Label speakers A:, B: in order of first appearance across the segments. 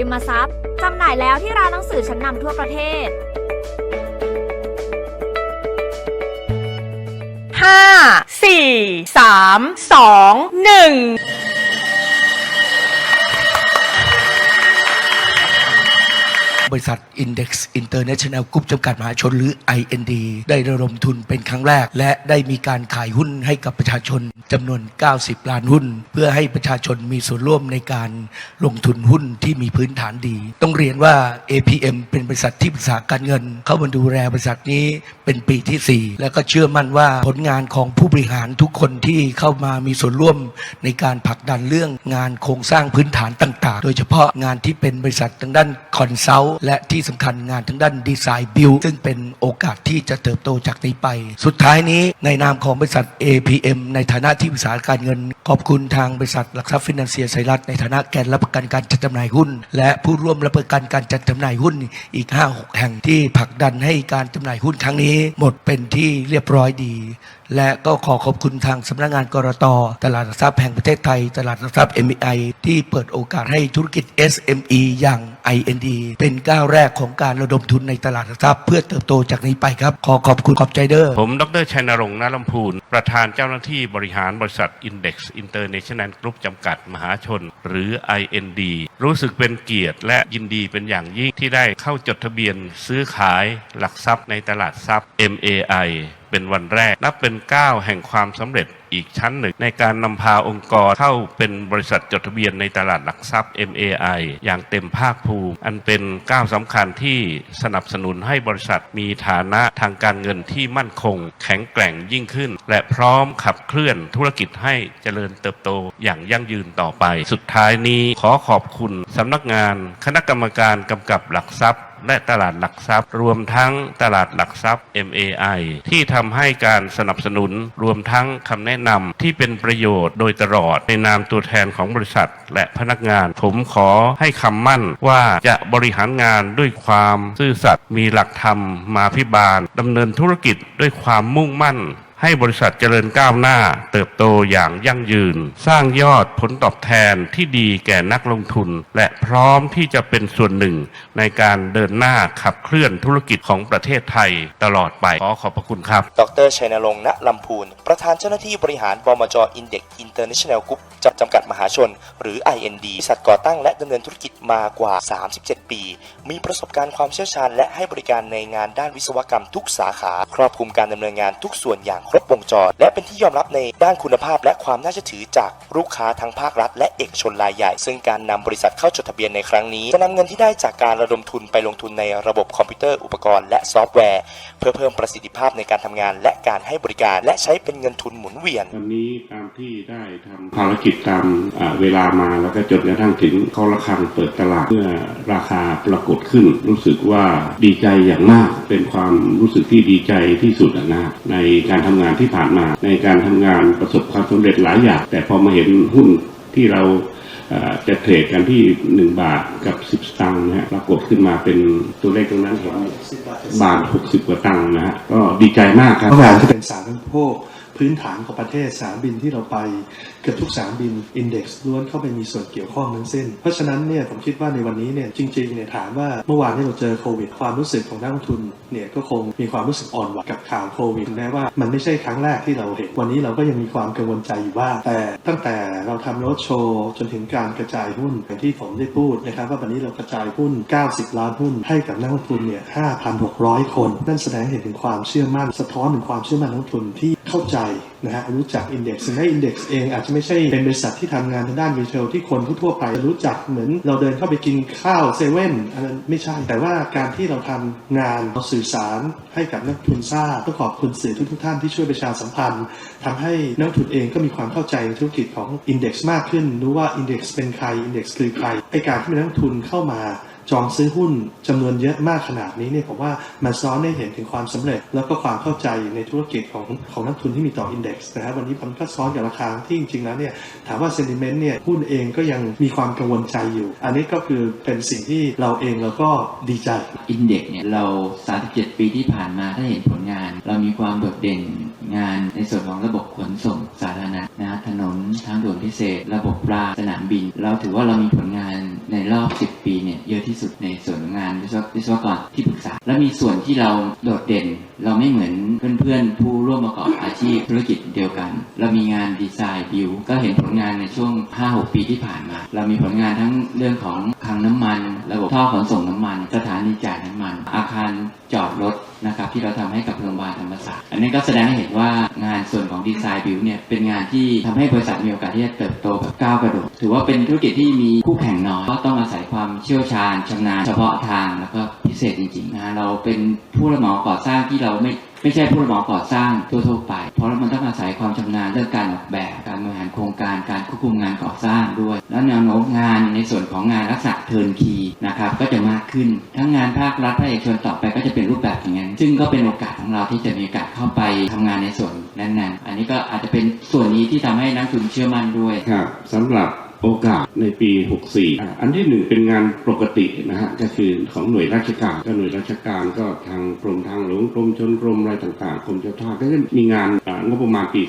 A: ริมทรัพย์จำหน่ายแล้วที่ร้านหนังสือชั้นนำทั่วประเทศ
B: 5 4 3 2 1
C: บริษัท Index International Group จำกัดมหาชนหรือ IND ได้ระดมทุนเป็นครั้งแรก และได้มีการขายหุ้นให้กับประชาชนจำนวน 90 ล้านหุ้น เพื่อให้ประชาชนมีส่วนร่วมในการลงทุนหุ้นที่มีพื้นฐานดี ต้องเรียนว่า APM เป็นบริษัทที่ปรึกษาการเงิน เข้ามาดูแลบริษัทนี้เป็นปีที่ 4 และก็เชื่อมั่นว่าผลงานของผู้บริหารทุกคนที่เข้ามามีส่วนร่วมในการผลักดันเรื่องงานโครงสร้างพื้นฐานต่าง ๆ โดยเฉพาะงานที่เป็นบริษัททางด้านคอนซัลท์และที่สำคัญงานทางด้านดีไซน์บิลซึ่งเป็นโอกาสที่จะเติบโตจากนี้ไป สุดท้ายนี้ในนามของบริษัท APM ในฐานะที่ปรึกษาการเงิน ขอบคุณทางบริษัทหลักทรัพย์ฟินแลนเซียไซรัสในฐานะแกนรับประกันการจัดจำหน่ายหุ้น และผู้ร่วมรับประกันการจัดจำหน่ายหุ้นอีก 5-6 แห่งที่ผลักดันให้การจำหน่ายหุ้นครั้งนี้ หมดเป็นที่เรียบร้อยดี และก็ขอขอบคุณทางสำนักงานกรตตลาดหลักทรัพย์แห่งประเทศไทย ตลาดหลักทรัพย์ MI ที่เปิดโอกาสให้ธุรกิจ SME อย่าง IND เป็นก้าวแรกของการระดมทุนในตลาดหลักทรัพย์เพื่อเติบโตจากนี้ไปครับ ขอขอบคุณขอบใจเด้อ
D: ผม ดรชัยนรงค์นาลำพูน ประธานเจ้าหน้าที่บริหารบริษัท Index International Group จำกัดมหาชน หรือ IND รู้สึกเป็นเกียรติและยินดีเป็นอย่างยิ่งที่ได้เข้าจดทะเบียนซื้อขายหลักทรัพย์ในตลาดทรัพย์ MAI เป็นวันแรก นับเป็นก้าวแห่งความสำเร็จอีกชั้นหนึ่ง ในการนำพาองค์กรเข้าเป็นบริษัทจดทะเบียนในตลาดหลักทรัพย์ MAI อย่างเต็มภาคภูมิ อันเป็นก้าวสำคัญที่สนับสนุนให้บริษัทมีฐานะทางการเงินที่มั่นคง แข็งแกร่งยิ่งขึ้น และพร้อมขับเคลื่อนธุรกิจให้เจริญเติบโตอย่างยั่งยืนต่อไป สุดท้ายนี้ขอขอบคุณสำนักงาน คณะกรรมการกำกับหลักทรัพย์ และตลาดหลักทรัพย์ รวมทั้งตลาดหลักทรัพย์ MAI ที่ทำให้การสนับสนุนรวมทั้งคำแนะนำที่เป็นประโยชน์โดยตลอดในนามตัวแทนของบริษัท และพนักงาน ผมขอให้คำมั่นว่าจะบริหารงานด้วยความซื่อสัตย์มีหลักธรรมมาพิบาลดำเนินธุรกิจด้วยความมุ่งมั่น ให้บริษัทเจริญก้าวหน้า เติบโตอย่างยั่งยืน สร้างยอดผลตอบแทนที่ดีแก่นักลงทุน และพร้อมที่จะเป็นส่วนหนึ่ง ในการเดินหน้าขับเคลื่อนธุรกิจของประเทศไทยตลอดไป ขอขอบพระคุณครับ
E: ดรชัยนรงค์ณลำพูน ประธานเจ้าหน้าที่บริหารบมจอินเด็กอินเตอร์เนชั่นแนลกรุ๊ปจำกัดมหาชน หรือ IND บริษัทก่อตั้งและดำเนินธุรกิจมากว่า 37 ปี มีประสบการณ์ความเชี่ยวชาญ และให้บริการในงานด้านวิศวกรรมทุกสาขา ครอบคลุมการดำเนินงานทุกส่วนอย่างครบวงจร และเป็นที่ยอมรับในด้านคุณภาพ และความน่าเชื่อถือจากลูกค้าทั้งภาครัฐ และเอกชนรายใหญ่ ซึ่งการนำบริษัทเข้าจดทะเบียนในครั้งนี้ จะนำเงินที่ได้จากการระดมทุนไปลงทุนในระบบคอมพิวเตอร์อุปกรณ์และซอฟต์แวร์ เพื่อเพิ่มประสิทธิภาพในการทำงาน และการให้บริการ และใช้เป็นเงินทุนหมุนเวียน
F: วันนี้ตามที่ได้ทำภารกิจตามเวลามาแล้วก็จนกระทั่งถึงเขาระคังเปิดตลาดเมื่อราคาปรากฏขึ้น รู้สึกว่าดีใจอย่างมากเป็นความรู้สึกที่ดีใจที่สุดนะในการทำงานที่ผ่านมา ในการทำงานประสบความสำเร็จหลายอย่าง แต่พอมาเห็นหุ้นที่เราจะเทรดกันที่ 1 บาทกับ 10 สตางค์นะฮะปรากฏขึ้นมาเป็นตัวเลขตรงนั้นเห็นบาท 60 กว่าตังค์นะฮะก็ดีใจมากครับ
G: เพราะวานที่เป็นสารอุปโภคพื้นฐานของประเทศสนามบินที่เราไปเกือบทุกสามบินอินเด็กซ์ล้วนเข้าไปมีส่วนเกี่ยวข้องทั้งสิ้น เพราะฉะนั้นเนี่ยผมคิดว่าในวันนี้เนี่ยจริงๆเนี่ยถามว่าเมื่อวานที่เราเจอโควิด ความรู้สึกของนักลงทุนเนี่ยก็คงมีความรู้สึกอ่อนไหวกับข่าวโควิดแม้ว่ามันไม่ใช่ครั้งแรกที่เราเห็นวันนี้เราก็ยังมีความกังวลใจอยู่ว่าแต่ตั้งแต่เราทำรถโชว์จนถึงการกระจายหุ้นอย่างที่ผมได้พูดนะครับว่าวันนี้เรากระจายหุ้น 90 ล้านหุ้น ให้กับนักลงทุนเนี่ย5,600 คน นั่นแสดงเห็นถึงความเชื่อมั่น สะท้อนถึงความเชื่อมั่นนักลงทุนที่เข้าใจ นะฮะรู้จักอินเด็กซ์ซึ่งให้อินเด็กซ์เองอาจจะไม่ใช่เป็นบริษัทที่ทำงานทางด้านรีเทลที่คนทั่วไปรู้จักเหมือนเราเดินเข้าไปกินข้าวเซเว่นอันนั้นไม่ใช่ แต่ว่าการที่เราทำงานเราสื่อสารให้กับนักลงทุนทราบต้องขอบคุณสื่อทุกๆท่านที่ช่วยประชาสัมพันธ์ทำให้นักทุนเองก็มีความเข้าใจธุรกิจของอินเด็กซ์มากขึ้นรู้ว่าอินเด็กซ์เป็นใครอินเด็กซ์คือใครไอการที่นักลงทุนเข้ามา จองซื้อหุ้นจำนวนเยอะมากขนาดนี้เนี่ยผมว่ามันซ้อนให้เห็นถึงความสำเร็จ แล้วก็ความเข้าใจในธุรกิจของของนักทุนที่มีต่ออินเด็กซ์นะครับวันนี้มันก็ซ้อนกับราคาที่จริงๆแล้วเนี่ยถามว่าเซนติเมนต์เนี่ยหุ้นเองก็ยังมีความกังวลใจอยู่ อันนี้ก็คือเป็นสิ่งที่เราเองเราก็ดีใจ
H: อินเด็กซ์เนี่ยเรา 37 ปีที่ผ่านมาถ้าเห็นผลงาน เรามีความโดดเด่น งานในส่วนของระบบขนส่งสาธารณะนะถนนทางด่วนพิเศษ ระบบรางสนามบิน เราถือว่าเรามีผลงานในรอบ 10 ปีเนี่ยเยอะที่สุดในส่วนของงานวิศววิศวกรที่ปรึกษา และมีส่วนที่เราโดดเด่น เราไม่เหมือนเพื่อนๆ ผู้ร่วมประกอบอาชีพธุรกิจเดียวกัน เรามีงานดีไซน์บิวก็เห็นผลงานในช่วง 5-6 ปีที่ผ่านมา เรามีผลงานทั้งเรื่องของคลังน้ำมัน ระบบท่อขนส่งน้ำมัน สถานีจ่ายน้ำมัน อาคารจอดรถ นะครับที่เราทำให้กับโรงพยาบาลธรรมศาสตร์ อันนี้ก็แสดงให้เห็นว่างานส่วนของดีไซน์บิวเนี่ยเป็นงานที่ทำให้บริษัทมีโอกาสที่จะเติบโตแบบก้าวกระโดด ถือว่าเป็นธุรกิจที่มีคู่แข่งน้อยก็ต้องอาศัยความเชี่ยวชาญชำนาญเฉพาะทางแล้วก็พิเศษจริงๆนะเราเป็นผู้รับเหมาก่อสร้างที่เราไม่ ไม่ใช่ผู้รับเหมาก่อสร้างทั่วๆไป เพราะมันต้องอาศัยความชำนาญเรื่องการออกแบบ การบริหารโครงการการควบคุมงานก่อสร้างด้วย แล้วแนวโน้มงานในส่วนของงานลักษณะเทิร์นคีนะครับก็จะมากขึ้น ทั้งงานภาครัฐภาคเอกชนต่อไปก็จะเป็นรูปแบบอย่างนั้นซึ่งก็เป็นโอกาสของเราที่จะมีโอกาสเข้าไปทำงานในส่วนนั้นๆ อันนี้ก็อาจจะเป็นส่วนนี้ที่ทำให้นักทุนเชื่อมั่นด้วย
D: ครับสำหรับ โอกาสในปี 64 อันที่หนึ่งเป็นงานปกตินะฮะก็คือของหน่วยราชการก็หน่วยราชการก็ทางกรมทางหลวงกรมชนกรมอะไรต่างๆกรมเจ้าท่าก็จะมีงานอ่างบประมาณปี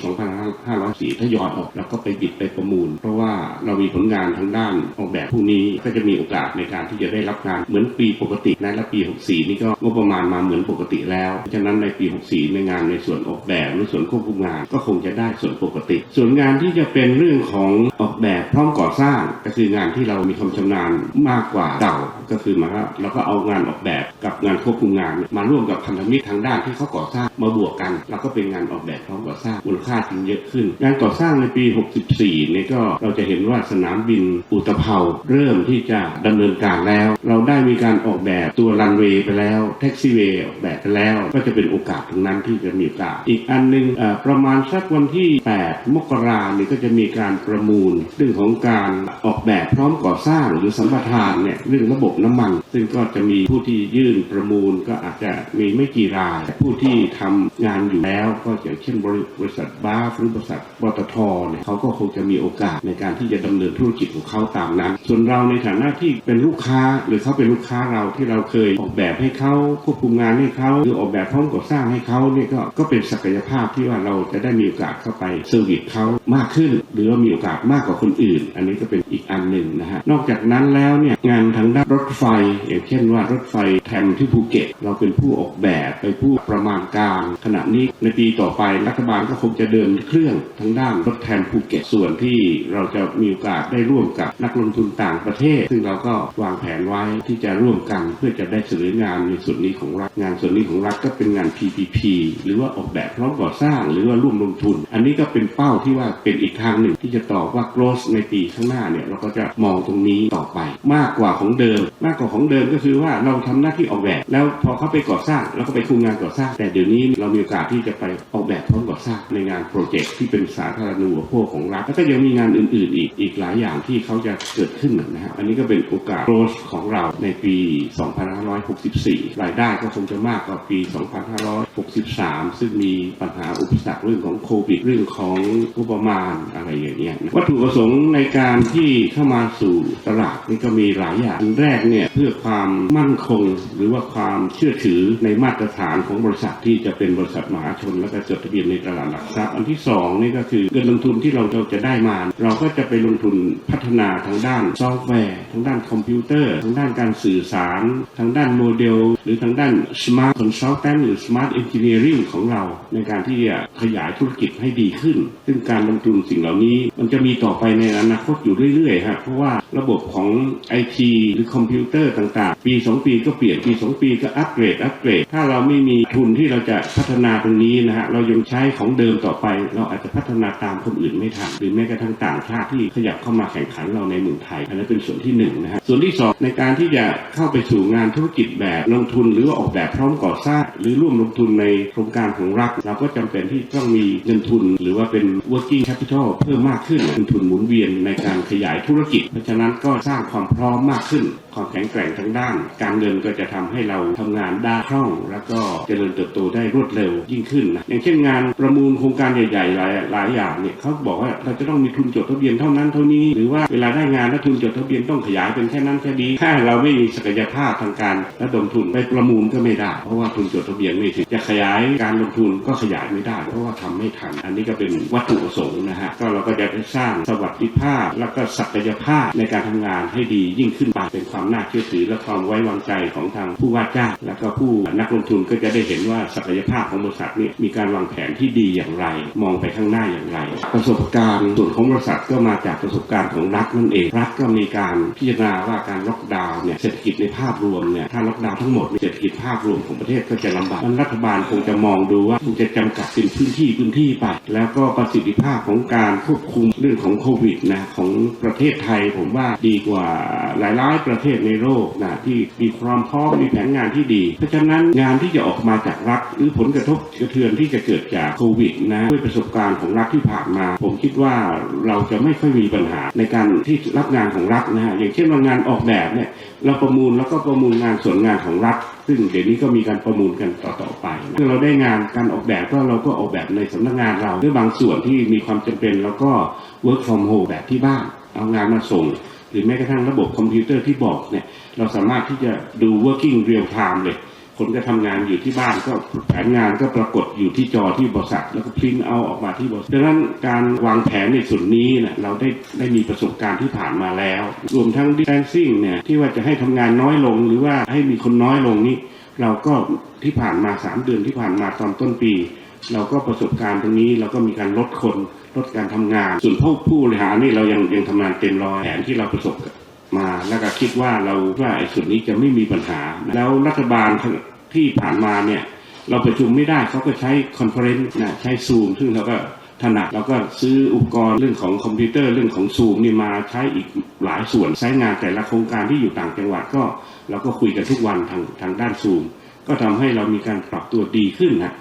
D: 2504ทยอยออกแล้วก็ไปบิดไปประมูล เพราะว่าเรามีผลงานทางด้านออกแบบพวกนี้ก็จะมีโอกาสในการที่จะได้รับงานเหมือนปีปกตินะและปี 64 นี่ก็งบประมาณมาเหมือนปกติแล้วฉะนั้นในปี 64 ในงานในส่วนออกแบบหรือส่วนควบคุมงานก็คงจะได้ส่วนปกติ ส่วนงานที่จะเป็นเรื่องของออกแบบพร้อมก่่อสร้างก็คืองานที่เรามีความชำนาญมากกว่าเก่าก็คือมายว่าเราก็เอางานออกแบบกับงานควบคุมงาน มาร่วมกับพันธมิตรทางด้านที่เขาก่อสร้างมาบวกกันเราก็เป็นงานออกแบบพร้อมก่อสร้างมูลค่าจึงเยอะขึ้น งานก่อสร้างในปี 64เนี่ยก็เราจะเห็นว่าสนามบินอุตภเปาเริ่มที่จะดำเนินการแล้ว เราได้มีการออกแบบตัวรันเวย์ไปแล้วแท็กซี่เวย์ออกแบบไปแล้วก็จะเป็นโอกาสตรงนั้นที่จะมีโอกาสอีกอันหนึงเอ่อประมาณสักวันที่ 8 มกราเนี่ยก็จะมีการประมูลเรื่องของการการออกแบบพร้อมก่อสร้างหรือสัมปทานเนี่ยเรื่องระบบน้ำมัน ซึ่งก็จะมีผู้ที่ยื่นประมูลก็อาจจะมีไม่กี่ราย ผู้ที่ทำงานอยู่แล้ว ก็อย่างเช่นบริบรษัทบาฟหรือบริษัทปตทเนี่ยเขาก็คงจะมีโอกาสในการที่จะดำเนินธุรกิจของเขาตามนั้น ส่วนเราในฐานะที่เป็นลูกค้าหรือเขาเป็นลูกค้าเราที่เราเคยออกแบบให้เขาควบคุมงานให้เขาหรือออกแบบพร้อมก่อสร้างให้เขาเนี่ยก็ก็เป็นศักยภาพที่ว่าเราจะได้มีโอกาสเข้าไปเซอร์วิสเขามากขึ้น หรือว่ามีโอกาสมากกว่าคนอื่นอันนี้ก็เป็นอีกอันหนึ่งนะฮะนอกจากนั้นแล้วเนี่ยงานทางด้านรถไฟ อย่างเช่นว่ารถไฟแทมที่ภูเก็ต เราเป็นผู้ออกแบบไปผู้ประมาณการ ขณะนี้ในปีต่อไปรัฐบาลก็คงจะเดินเครื่องทางด้านรถแทมภูเก็ตส่วนที่เราจะมีโอกาสได้ร่วมกับนักลงทุนต่างประเทศ ซึ่งเราก็วางแผนไว้ที่จะร่วมกันเพื่อจะได้เสนองานในส่วนนี้ของรัฐงานส่วนนี้ของรัฐก็เป็นงาน PPP หรือว่าออกแบบพร้อมก่อสร้าง หรือว่าร่วมลงทุน อันนี้ก็เป็นเป้าที่ว่าเป็นอีกทางหนึ่งที่จะตอบว่า growth ในปีข้างหน้าเนี่ยเราก็จะมองตรงนี้ต่อไป มากกว่าของเดิม มากกว่าของเดิมก็คือว่าเราทำหน้าที่ออกแบบ แล้วพอเขาไปก่อสร้างเราก็ไปคุมงานก่อสร้าง แต่เดี๋ยวนี้เรามีโอกาสที่จะไปออกแบบพร้อมก่อสร้างในงานโปรเจกต์ที่เป็นสาธารณูปโภคของรัฐแล้วก็ยังมีงานอื่น ๆ อีกอีกหลายอย่างที่เขาจะเกิดขึ้นนะฮะอันนี้ก็เป็นโอกาส growth ของเราในปี 2564 รายได้ก็คงจะมากกว่าปี 2563 ซึ่งมีปัญหาอุปสรรคเรื่องของโควิดเรื่องของงบประมาณอะไรอย่างเงี้ยวัตถุประสงค์ในการการที่เข้ามาสู่ตลาดนี่ก็มีหลายอย่างอันแรกเนี่ยเพื่อความมั่นคงหรือว่าความเชื่อถือในมาตรฐานของบริษัทที่จะเป็นบริษัทมหาชน และก็จดทะเบียนในตลาดหลักทรัพย์อันที่สองนี่ก็คือเงินลงทุนที่เราจะได้มา เราก็จะไปลงทุนพัฒนาทางด้านซอฟต์แวร์ทางด้านคอมพิวเตอร์ ทางด้านการสื่อสาร ทางด้านโมเดล หรือทางด้าน Smart Consultant หรือ Smart Engineering ของเรา ในการที่จะขยายธุรกิจให้ดีขึ้น ซึ่งการลงทุนสิ่งเหล่านี้มันจะมีต่อไปในอนาคตอยู่เรื่อยๆครับเพราะว่าระบบของ IT หรือคอมพิวเตอร์ต่างๆ ปี 2 ปีก็เปลี่ยนปี 2 ปีก็อัปเกรดอัปเกรด ถ้าเราไม่มีทุนที่เราจะพัฒนาตรงนี้นะฮะเรายังใช้ของเดิมต่อไป เราอาจจะพัฒนาตามคนอื่นไม่ทันหรือแม้กระทั่งต่างชาติที่ขยับเข้ามาแข่งขันเราในเมืองไทย อันนั้นเป็นส่วนที่หนึ่งนะฮะส่วนที่สองในการที่จะเข้าไปสู่งานธุรกิจแบบลงทุนหรือออกแบบพร้อมก่อสร้าง หรือร่วมลงทุนในโครงการของรัฐเราก็จำเป็นที่ต้องมีเงินทุน หรือว่าเป็น working capital เพิ่มมากขึ้นเงินทุนหมุนเวียนในการขยายธุรกิจ เพราะฉะนั้นก็สร้างความพร้อมมากขึ้น ความแข็งแกร่งทางด้าน การเงินก็จะทำให้เราทำงานได้คล่อง แล้วก็เจริญเติบโตได้รวดเร็วยิ่งขึ้นนะอย่างเช่นงานประมูลโครงการใหญ่ๆหลายหลายอย่างเนี่ยเขาบอกว่าเราจะต้องมีทุนจดทะเบียนเท่านั้นเท่านี้ หรือว่าเวลาได้งานแล้วทุนจดทะเบียนต้องขยายเป็นแค่นั้นแค่นี้ถ้าเราไม่มีศักยภาพทางการระดมทุนไปประมูลก็ไม่ได้ เพราะว่าทุนจดทะเบียนไม่ถึงจะขยายการลงทุนก็ขยายไม่ได้ เพราะว่าทำไม่ทัน อันนี้ก็เป็นวัตถุประสงค์นะฮะก็เราก็จะไปสร้างสวัสดิภาพแล้วก็ศักยภาพในการทำงานให้ดียิ่งขึ้นไปเป็นความน่าเชื่อถือและความไว้วางใจของทางผู้ว่าจ้างแล้วก็ผู้นักลงทุนก็จะได้เห็นว่าศักยภาพของบริษัทนี้มีการวางแผนที่ดีอย่างไร มองไปข้างหน้าอย่างไร ประสบการณ์ส่วนของบริษัทก็มาจากประสบการณ์ของรัฐนั่นเองรัฐก็มีการพิจารณาว่าการล็อกดาวน์เนี่ยเศรษฐกิจในภาพรวมเนี่ยถ้าล็อกดาวน์ทั้งหมดเศรษฐกิจภาพรวมของประเทศก็จะลำบากนั้นรัฐบาลคงจะมองดูว่าคงจะจำกัดเป็นพื้นที่พื้นที่ไปแล้วก็ประสิทธิภาพของการควบคุมเรื่องของโควิดนะของประเทศไทยผมว่าดีกว่าหลายๆประเทศในโลกนะที่มีความพร้อมมีแผนงานที่ดี เพราะฉะนั้นงานที่จะออกมาจากรัฐหรือผลกระทบกระเทือนที่จะเกิดจากโควิดนะด้วยประสบการณ์ของรัฐที่ผ่านมา ผมคิดว่าเราจะไม่ค่อยมีปัญหาในการที่รับงานของรัฐนะฮะอย่างเช่นว่างานออกแบบเนี่ยเราประมูลแล้วก็ประมูลงานส่วนงานของรัฐซึ่งเดี๋ยวนี้ก็มีการประมูลกันต่อๆไปเมื่อเราได้งานการออกแบบก็เราก็ออกแบบในสำนักงานเราด้วยบางส่วนที่มีความจำเป็นแล้วก็ work from home แบบที่บ้าน เอางานมาส่ง หรือแม้กระทั่งระบบคอมพิวเตอร์ที่บอกเนี่ยเราสามารถที่จะดู working real time เลย คนก็ทำงานอยู่ที่บ้านก็แผนงานก็ปรากฏอยู่ที่จอที่บริษัท แล้วก็พิมพ์เอาออกมาที่บริษัทดังนั้นการวางแผนในส่วนนี้เนี่ยเราได้ได้มีประสบการณ์ที่ผ่านมาแล้ว รวมทั้ง distancing เนี่ยที่ว่าจะให้ทำงานน้อยลง หรือว่าให้มีคนน้อยลงนี่เราก็ที่ผ่านมาสามเดือนที่ผ่านมาตอนต้นปี เราก็ประสบการณ์ตรงนี้เราก็มีการลดคน ลดการทำงาน ส่วนผู้ผู้บริหารนี่เรายังยังทำงานเต็มร้อยแผนที่เราประสบมาแล้วก็คิดว่าเราว่าไอ้ส่วนนี้จะไม่มีปัญหา แล้วรัฐบาลที่ผ่านมาเนี่ยเราประชุมไม่ได้เขาก็ใช้คอนเฟอเรนซ์นะใช้ซูมซึ่งเราก็ถนัดเราก็ซื้ออุปกรณ์เรื่องของคอมพิวเตอร์เรื่องของซูมนี่มาใช้อีกหลายส่วนใช้งานแต่ละโครงการที่อยู่ต่างจังหวัดก็ เราก็คุยกันทุกวันทางทางด้านซูมก็ทำให้เรามีการปรับตัวดีขึ้นนะ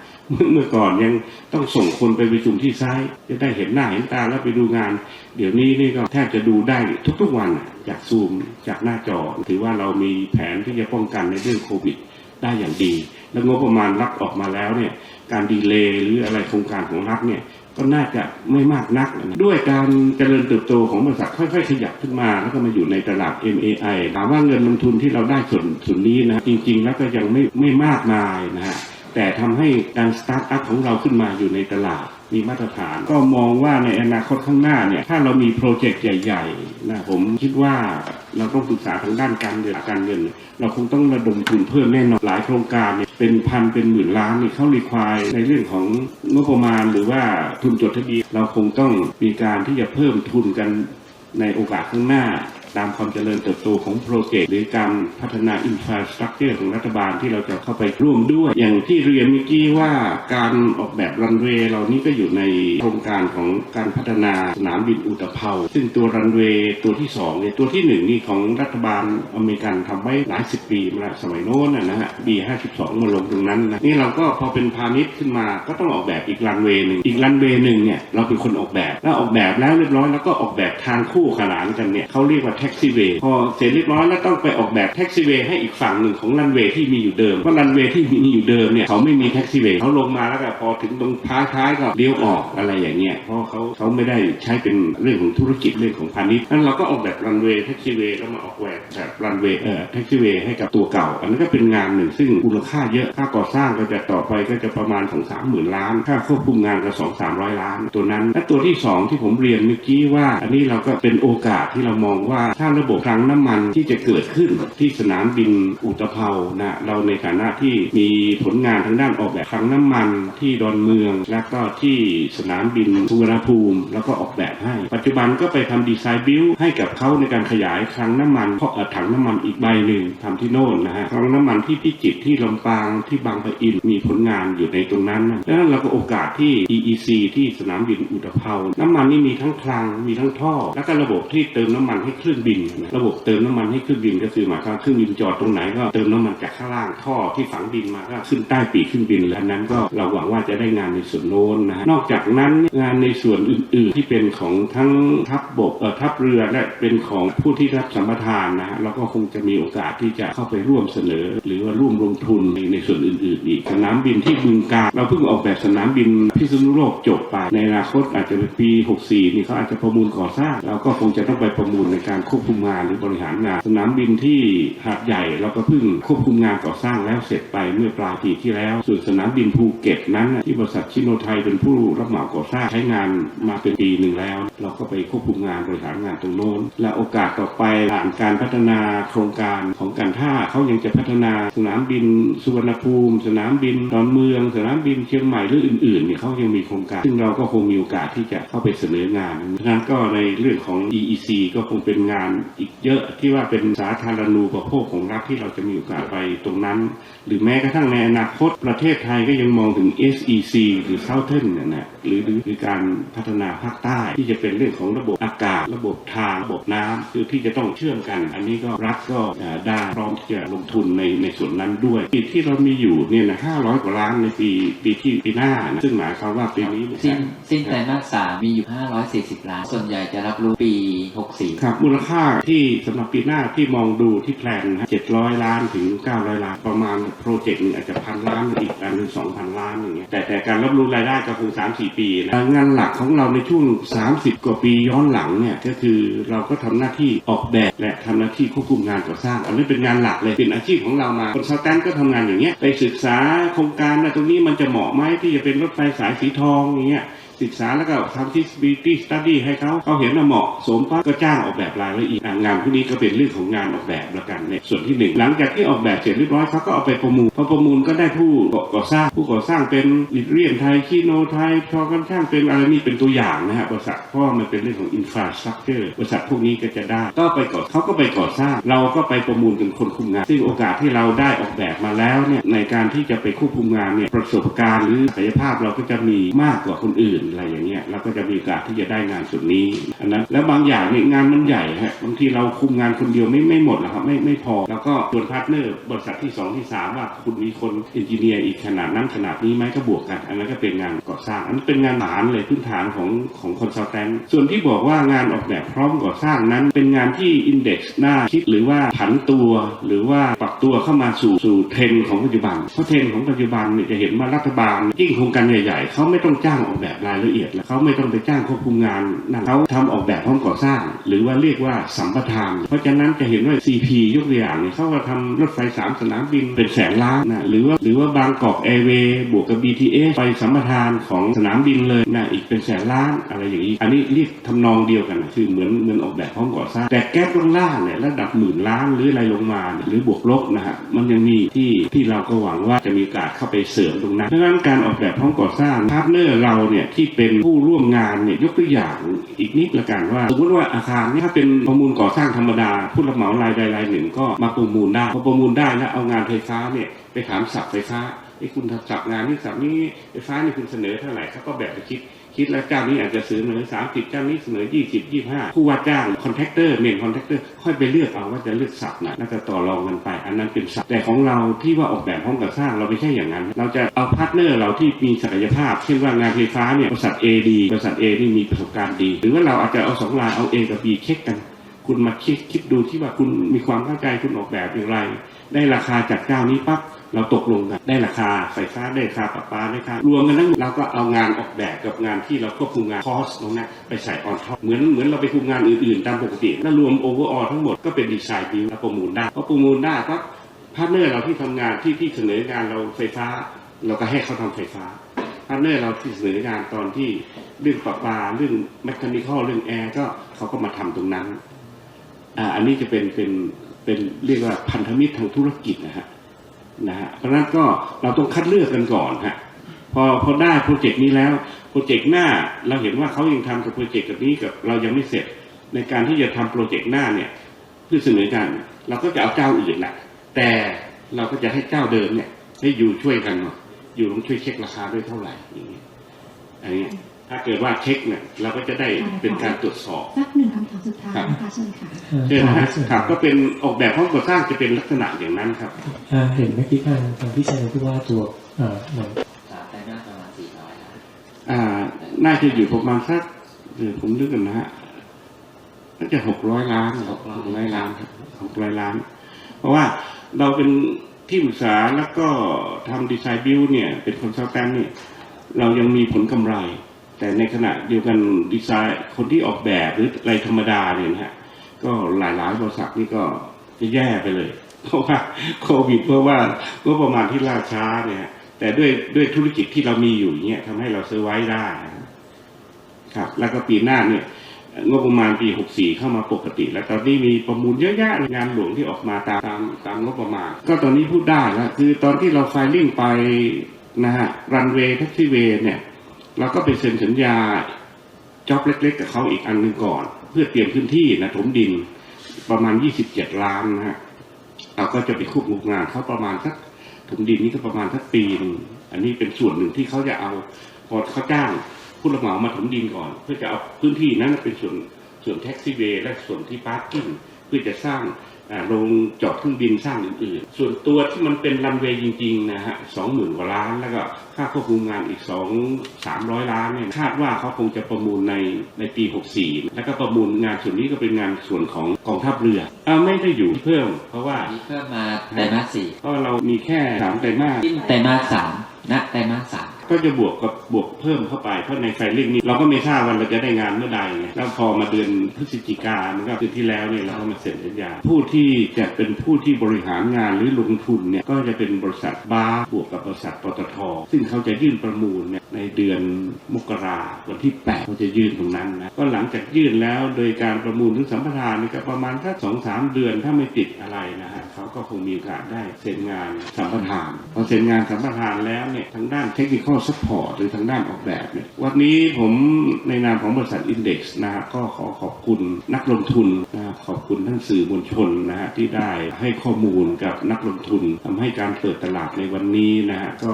D: เมื่อก่อนยังต้องส่งคนไปประชุมที่ไซต์จะได้เห็นหน้าเห็นตาแล้วไปดูงาน เดี๋ยวนี้นี่ก็แทบจะดูได้ทุกๆวันจากซูมจากหน้าจอ ถือว่าเรามีแผนที่จะป้องกันในเรื่องโควิดได้อย่างดี แล้วงบประมาณรัฐออกมาแล้วเนี่ยการดีเลย์หรืออะไรโครงการของรัฐเนี่ยก็น่าจะไม่มากนักนะด้วยการเจริญเติบโตของบริษัทค่อยๆ ขยับขึ้นมา แล้วก็มาอยู่ในตลาด MAI ถามว่าเงินลงทุนที่เราได้ส่วนส่วนนี้นะจริงๆ แล้วก็ยังไม่ไม่มากมายนะฮะ แต่ทำให้การสตาร์ทอัพของเราขึ้นมาอยู่ในตลาดมีมาตรฐาน ก็มองว่าในอนาคตข้างหน้าเนี่ยถ้าเรามีโปรเจกต์ใหญ่ๆนะผมคิดว่าเราต้องศึกษาทางด้านการเงินการเงิน เราคงต้องระดมทุนเพิ่มแน่นอนหลายโครงการเนี่ยเป็นพันเป็นหมื่นล้านเนี่ยเขารีควายในเรื่องของงบประมาณหรือว่าทุนจดทะเบียนเราคงต้องมีการที่จะเพิ่มทุนกันในโอกาสข้างหน้า ตามความเจริญเติบโตของโปรเจกต์หรือการพัฒนาอินฟราสตรักเจอร์ของรัฐบาลที่เราจะเข้าไปร่วมด้วย อย่างที่เรียนเมื่อกี้ว่าการออกแบบรันเวย์เรานี้ก็อยู่ในโครงการของการพัฒนาสนามบินอุตภเปาซึ่งตัวรันเวย์ตัวที่สองเนี่ยตัวที่หนึ่งนี่ของรัฐบาลอเมริกันทำไว้หลายสิบปีมาสมัยโน้นนะนะฮะปี52มาลงตรงนั้นนะนี่เราก็พอเป็นพาณิชย์ขึ้นมาก็ต้องออกแบบอีกรันเวย์หนึ่งอีกรันเวย์หนึ่งเนี่ยเราเป็นคนออกแบบแล้วออกแบบแล้วเรียบร้อยแล้วก็ออกแบบทางคู่ขนานกันเนี่ยเขาเรียกว่าแท็กซี่เวย์พอเสร็จเรียบร้อยแล้วต้องไปออกแบบแท็กซี่เวย์ให้อีกฝั่งหนึ่งของรันเวย์ที่มีอยู่เดิมเพราะรันเวย์ที่มีอยู่เดิมเนี่ยเขาไม่มีแท็กซี่เวย์เขาลงมาแล้วก็พอถึงตรงท้ายท้ายๆก็เลี้ยวออกอะไรอย่างเงี้ยเพราะเขาเขาไม่ได้ใช้เป็นเรื่องของธุรกิจเรื่องของพาณิชย์นั้นเราก็ออกแบบรันเวย์แท็กซี่เวย์แล้วมาออกแบบแบบรันเวย์เอ่อแท็กซี่เวย์ให้กับตัวเก่า อันนั้นก็เป็นงานหนึ่งซึ่งมูลค่าเยอะค่าก่อสร้างก็จะต่อไปก็จะประมาณของสามหมื่นล้าน ค่าควบคุมงานก็สองสามร้อยล้าน ตัวนั้นและตัวที่สองที่ผมเรียนเมื่อกี้ว่า อันนี้เราก็เป็นโอกาสที่เรามองว่าถ้าระบบคลังน้ำมันที่จะเกิดขึ้นที่สนามบินอุตภเปานะเราในฐานะที่มีผลงานทางด้านออกแบบคลังน้ำมันที่ดอนเมือง และก็ที่สนามบินสุวรรณภูมิ แล้วก็ออกแบบให้ ปัจจุบันก็ไปทำดีไซน์บิลให้กับเขาในการขยายคลังน้ำมันเพราะถังน้ำมันอีกใบหนึ่งทำที่โน่นนะฮะคลังน้ำมันที่พิจิตรที่ลำปางที่บางปะอินมีผลงานอยู่ในตรงนั้นดังนั้นเราก็โอกาสที่ EEC ที่สนามบินอุตภเปาน้ำมันนี่มีทั้งคลังมีทั้งท่อ แล้วก็ระบบที่เติมน้ำมันให้คลื่นรื่องบินนะระบบเติมน้ำมันให้เครื่องบินก็คือหมายความเครื่องบินจอดตรงไหนก็เติมน้ำมันจากข้างล่างท่อที่ฝังดินมาก็ขึ้นใต้ปีกเครื่องบินแล้วนั้นก็เราหวังว่าจะได้งานในส่วนโน้นนะฮะนอกจากนั้นงานในส่วนอื่น ๆ ที่เป็นของทั้งทัพบกเอ่อทัพเรือและเป็นของผู้ที่รับสัมปทานนะฮะเราก็คงจะมีโอกาสที่จะเข้าไปร่วมเสนอ หรือว่าร่วมลงทุนในในส่วนอื่น ๆ อีกสนามบินที่บึงการเราเพิ่งออกแบบสนามบินพิษณุโลกจบไปในอนาคตอาจจะเป็นปี 64 นี่เขาอาจจะประมูลก่อสร้างเราก็คงจะต้องไปประมูลในการควบคุมงานหรือบริหารงาน สนามบินที่หาดใหญ่เราก็เพิ่งควบคุมงานก่อสร้างแล้วเสร็จไปเมื่อปลายปีที่แล้ว ส่วนสนามบินภูเก็ตนั้น ที่บริษัทชิโนไทยเป็นผู้รับเหมาก่อสร้างใช้งานมาเป็นปีหนึ่งแล้ว เราก็ไปควบคุมงานบริหารงานตรงโน้น และโอกาสต่อไปผ่านการพัฒนาโครงการของการท่าเขายังจะพัฒนาสนามบินสุวรรณภูมิ สนามบินดอนเมือง สนามบินเชียงใหม่หรืออื่นๆเนี่ยเขายังมีโครงการ ซึ่งเราก็คงมีโอกาสที่จะเข้าไปเสนองานดังนั้นก็ในเรื่องของ EEC ก็คงเป็นงานอีกเยอะที่ว่าเป็นสาธารณูปโภคของรัฐที่เราจะมีโอกาสไปตรงนั้น หรือแม้กระทั่งในอนาคตประเทศไทยก็ยังมองถึง SEC หรือ Southern เนี่ยนะหรือหรือหรือการพัฒนาภาคใต้ที่จะเป็นเรื่องของระบบอากาศ ระบบทางระบบน้ำคือที่จะต้องเชื่อมกัน อันนี้ก็รัฐก็เอ่อได้พร้อมที่จะลงทุนในในส่วนนั้นด้วยที่ที่เรามีอยู่เนี่ยนะ500กว่าล้านในปีปีที่ปีหน้านะซึ่งหมายความว่าปีนี้เย
H: สิ้นสิ้นไตรมาสสามมีอยู่540ล้าน ส่วนใหญ่จะรับรู้ปี64
D: ครับมูลค่าที่สำหรับปีหน้าที่มองดูที่แพลนนะ700ล้านถึง900ล้านประมาณโปรเจกต์นึงอาจจะพันล้านอีกอันหนึ่ง2,000ล้านอย่างเงี้ยแต่แต่การรับรู้รายได้ก็คง3-4ปีนะงานหลักของเราในช่วง30กว่าปีย้อนหลังเนี่ยก็คือเราก็ทำหน้าที่ออกแบบและทำหน้าที่ควบคุมงานก่อสร้างอันนี้เป็นงานหลักเลยเป็นอาชีพของเรามาคนสแตนก็ทำงานอย่างเงี้ยไปศึกษาโครงการนะตรงนี้มันจะเหมาะไหมที่จะเป็นรถไฟสายสีทองอย่างเงี้ย ศึกษาแล้วก็ทำ feasibility study ให้เขาเขาเห็นว่าเหมาะสมปั๊บก็จ้างออกแบบรายละเอียดงานพวกนี้ก็เป็นเรื่องของงานออกแบบแล้วกันในส่วนที่หนึ่งหลังจากที่ออกแบบเสร็จเรียบร้อยเขาก็เอาไปประมูลพอประมูลก็ได้ผู้ก่อสร้างผู้ก่อสร้างเป็นอิตเรียนไทยคีโนไทยชอกันช่างเป็นอะไรนี่เป็นตัวอย่างนะฮะบริษัทเพราะว่ามันเป็นเรื่องของ infrastructure บริษัทพวกนี้ก็จะได้ก็ไปก่อเขาก็ไปก่อสร้าง เราก็ไปประมูลเป็นคนคุมงาน ซึ่งโอกาสที่เราได้ออกแบบมาแล้วเนี่ยในการที่จะไปควบคุมงานเนี่ยประสบการณ์หรือศักยภาพเราก็จะมีมากกว่าคนอื่นอะไรอย่างเงี้ยเราก็จะมีโอกาสที่จะได้งานส่วนนี้อันนั้นแล้วบางอย่างเนี่ยงานมันใหญ่ฮะบางทีเราคุมงานคนเดียวไม่ไม่หมดหรอกครับไม่ไม่พอ แล้วก็ส่วนพาร์ทเนอร์บริษัทที่สองที่สามว่าคุณมีคนเอนจิเนียร์อีกขนาดนั้นขนาดนี้ไหมก็บวกกัน อันนั้นก็เป็นงานก่อสร้างอันนั้นเป็นงานฐานเลยพื้นฐานของของคอนซัลแทนส่วนที่บอกว่างานออกแบบพร้อมก่อสร้างนั้น เป็นงานที่อินเด็กซ์หน้าคิดหรือว่าผันตัว หรือว่าปรับตัวเข้ามาสู่สู่เทรนด์ของปัจจุบันเพราะเทรนด์ของปัจจุบันเนี่ยจะเห็นว่ารัฐบาลยิ่งโครงการใหญ่ๆเขาไม่ต้องจ้างออกแบบรายละเอียดแล้วเขาไม่ต้องไปจ้างควบคุมงานนั่นเขาทำออกแบบพร้อมก่อสร้าง หรือว่าเรียกว่าสัมปทาน เพราะฉะนั้นจะเห็นว่า CP ยกตัวอย่างเนี่ยเขาก็ทำรถไฟสามสนามบินเป็นแสนล้านนะหรือว่าหรือว่าบางกอกแอร์เวย์บวกกับ BTS ไปสัมปทานของสนามบินเลยนะอีกเป็นแสนล้านอะไรอย่างนี้ อันนี้เรียกทำนองเดียวกันนะคือเหมือนเหมือนออกแบบพร้อมก่อสร้าง แต่แก๊ปล่างๆเนี่ยระดับหมื่นล้านหรืออะไรลงมา หรือบวกลบนะฮะมันยังมีที่ที่เราก็หวังว่าจะมีโอกาสเข้าไปเสริมตรงนั้นดังนั้นการออกแบบพร้อมก่อสร้างพาร์ทเนอร์เราเนี่ยที่เป็นผู้ร่วมงานเนี่ยยกตัวอย่างอีกนิดละกันว่าสมมติว่าอาคารเนี่ยถ้าเป็นประมูลก่อสร้างธรรมดาผู้รับเหมารายใดรายหนึ่งก็มาประมูลได้พอประมูลได้แล้วเอางานไฟฟ้าเนี่ยไปถามสับไฟฟ้าไอ้คุณทำสับงานนี่สับนี้ไฟฟ้านี่คุณเสนอเท่าไหร่เขาก็แบบไปคิด คิดแล้วเจ้านี้อาจจะเสนอสามสิบเจ้านี้เสนอยี่สิบยี่ห้าผู้ว่าจ้างคอนแทคเตอร์เมนคอนแทคเตอร์ค่อยไปเลือกเอาว่าจะเลือกสับไหนแล้วก็ต่อรองกันไป อันนั้นเป็นสับแต่ของเราที่ว่าออกแบบห้องก่อสร้างเราไม่ใช่อย่างนั้น เราจะเอาพาร์ทเนอร์เราที่มีศักยภาพ เช่นว่างานไฟฟ้าเนี่ยบริษัท A ดีบริษัท A นี่มีประสบการณ์ดี หรือว่าเราอาจจะเอาสองรายเอา A กับ B เช็คกัน คุณมาคิดคิดดูที่ว่าคุณมีความเข้าใจคุณออกแบบอย่างไร ได้ราคาจากเจ้านี้ปั๊บ เราตกลงกันได้ราคาไฟฟ้าได้ราคาประปาได้ค่ารวมกันทั้งเราก็เอางานออกแบบกับงานที่เราควบคุมงานคอสตรงนั้นไปใส่ออนท็อปเหมือนเหมือนเราไปคุมงานอื่นๆ ตามปกติแล้วรวมโอเวอร์ออทั้งหมดก็เป็นดีไซน์บิลแล้วประมูลได้พอประมูลได้ปั๊บพาร์ทเนอร์เราที่ทำงานที่ที่เสนองานเราไฟฟ้า เราก็ให้เขาทำไฟฟ้าพาร์ทเนอร์เราที่เสนองานตอนที่เรื่องประปาเรื่องแมคานิคอลเรื่องแอร์ก็เขาก็มาทำตรงนั้นอ่าอันนี้จะเป็นเป็นเป็นเรียกว่าพันธมิตรทางธุรกิจนะฮะ นะฮะเพราะนั้นก็เราต้องคัดเลือกกันก่อนฮะพอพอได้โปรเจกต์นี้แล้วโปรเจกต์หน้าเราเห็นว่าเขายังทำกับโปรเจกต์กับนี้กับเรายังไม่เสร็จในการที่จะทำโปรเจกต์หน้าเนี่ยเพื่อเสนอกัน เราก็จะเอาเจ้าอื่นแหละแต่เราก็จะให้เจ้าเดิมเนี่ยให้อยู่ช่วยกันหน่อยอยู่ต้องช่วยเช็คราคาด้วยเท่าไหร่อย่างเงี้ยอันเนี้ย ถ้าเกิดว่าเช็คเนี่ยเราก็จะได้เป็นการตรวจสอบ
I: สักหนึ่งคำถามสุดท้ายนะคะเชิญค่ะ
D: เช่นนะฮะครับก็เป็นออกแบบห้องก่อสร้างจะเป็นลักษณะอย่างนั้นครับ
J: อ่าเห็นเมื่อกี้ทางทางพี่ชายที่ว่าตัวเอ่อเหมือน
H: สามไตรมาสประมาณสี่ร้อยล้าน
D: อ่า น่าจะอยู่ประมาณสักเดี๋ยวผมนึกกันนะฮะน่าจะหกร้อยล้านหกร้อยล้านครับหกร้อยล้าน เพราะว่าเราเป็นที่ปรึกษาแล้วก็ทำดีไซน์บิลเนี่ย เป็นคอนซัลแทนเนี่ย เรายังมีผลกำไร แต่ในขณะเดียวกันดีไซน์คนที่ออกแบบหรืออะไรธรรมดาเนี่ยนะฮะก็หลายๆบริษัทนี่ก็จะแย่ไปเลย เพราะว่าโควิดเพราะว่าก็ประมาณที่ล่าช้าเนี่ยแต่ด้วยด้วยธุรกิจที่เรามีอยู่เนี่ยทำให้เราเซอร์ไว้ได้ครับ แล้วก็ปีหน้าเนี่ยงบประมาณปี 64 เข้ามาปกติ แล้วตอนนี้มีประมูลเยอะแยะงานหลวงที่ออกมาตามตามตามงบประมาณ ก็ตอนนี้พูดได้แล้วคือตอนที่เราไฟลิ่งไปนะฮะรันเวย์แท็กซี่เวย์เนี่ย เราก็ไปเซ็นสัญญาจ็อบเล็ก ๆ กับเขาอีกอันหนึ่งก่อน เพื่อเตรียมพื้นที่นะถมดินประมาณ 27 ล้านนะฮะเราก็จะไปควบคุมงานเขาประมาณสักถมดินนี่ก็ประมาณสักปีนึงอันนี้เป็นส่วนหนึ่งที่เขาจะเอาพอเขาจ้างผู้รับเหมามาถมดินก่อน เพื่อจะเอาพื้นที่นั้นเป็นส่วนส่วนแท็กซี่เวย์และส่วนที่พาร์กิ้งเพื่อจะสร้าง อ่าโรงจอดเครื่องบินสร้างอื่นๆ ส่วนตัวที่มันเป็นรันเวย์จริงๆนะฮะสองหมื่นกว่าล้าน แล้วก็ค่าควบคุมงานอีกสองสามร้อยล้านเนี่ยคาดว่าเขาคงจะประมูลในในปี 64 แล้วก็ประมูลงานส่วนนี้ก็เป็นงานส่วนของกองทัพเรืออ่าไม่ได้อยู่เพิ่ม เพราะว่า
H: อันนี้เพิ่มมาไตรมาสสี่
D: เพราะเรามีแค่สามไตรมาส
H: ไตรมาสสามณไตรมาสสาม
D: ก็จะบวกกับบวกเพิ่มเข้าไป เพราะในไฟลิ่งนี้เราก็ไม่ทราบวันเราจะได้งานเมื่อใดไงแล้วพอมาเดือนพฤศจิกามันก็เดือนที่แล้วเนี่ยเราก็มาเซ็นสัญญา ผู้ที่จะเป็นผู้ที่บริหารงานหรือลงทุนเนี่ยก็จะเป็นบริษัทบาร์บวกกับบริษัทปตทซึ่งเขาจะยื่นประมูลเนี่ย ในเดือนมกราวันที่8เขาจะยื่นตรงนั้นนะก็หลังจากยื่นแล้วโดยการประมูลถึงสัมปทานนี่ก็ประมาณสักสองสามเดือนถ้าไม่ติดอะไรนะฮะเขาก็คงมีโอกาสได้เซ็นงานสัมปทานพอเซ็นงานสัมปทานแล้วเนี่ยทางด้านเทคนิคอลซัพพอร์ตหรือทางด้านออกแบบเนี่ยวันนี้ผมในนามของบริษัท Index นะฮะก็ขอขอบคุณนักลงทุนนะฮะขอบคุณท่านสื่อมวลชนนะฮะที่ได้ให้ข้อมูลกับนักลงทุนทำให้การเปิดตลาดในวันนี้นะฮะก็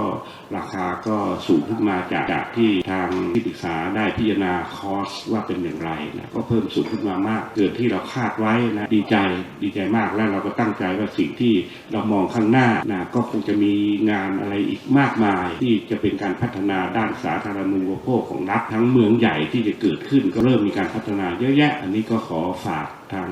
D: ราคาก็สูงขึ้นมาจากจากที่ทางที่ปรึกษาได้พิจารณาคอสว่าเป็นอย่างไรนะก็เพิ่มสูงขึ้นมามาก เกินที่เราคาดไว้นะดีใจดีใจมากแล้วเราก็ตั้งใจว่าสิ่งที่เรามองข้างหน้านะก็คงจะมีงานอะไรอีกมากมาย ที่จะเป็นการพัฒนาด้านสาธารณูปโภคของรัฐทั้งเมืองใหญ่ที่จะเกิดขึ้นก็เริ่มมีการพัฒนาเยอะแยะ อันนี้ก็ขอฝาก ทาง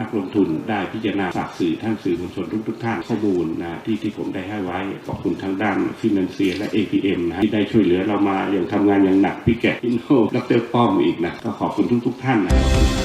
D: นักลงทุนได้พิจารณาฝากสื่อท่านสื่อมวลชนทุกทุกท่านข้อมูลนะที่ที่ผมได้ให้ไว้ขอบคุณทางด้านฟินแลนเซียและ APM นะที่ได้ช่วยเหลือเรามาอย่างทำงานอย่างหนักพี่แกะพี่โน้ดรป้อมอีกนะก็ขอบคุณทุกๆท่านนะ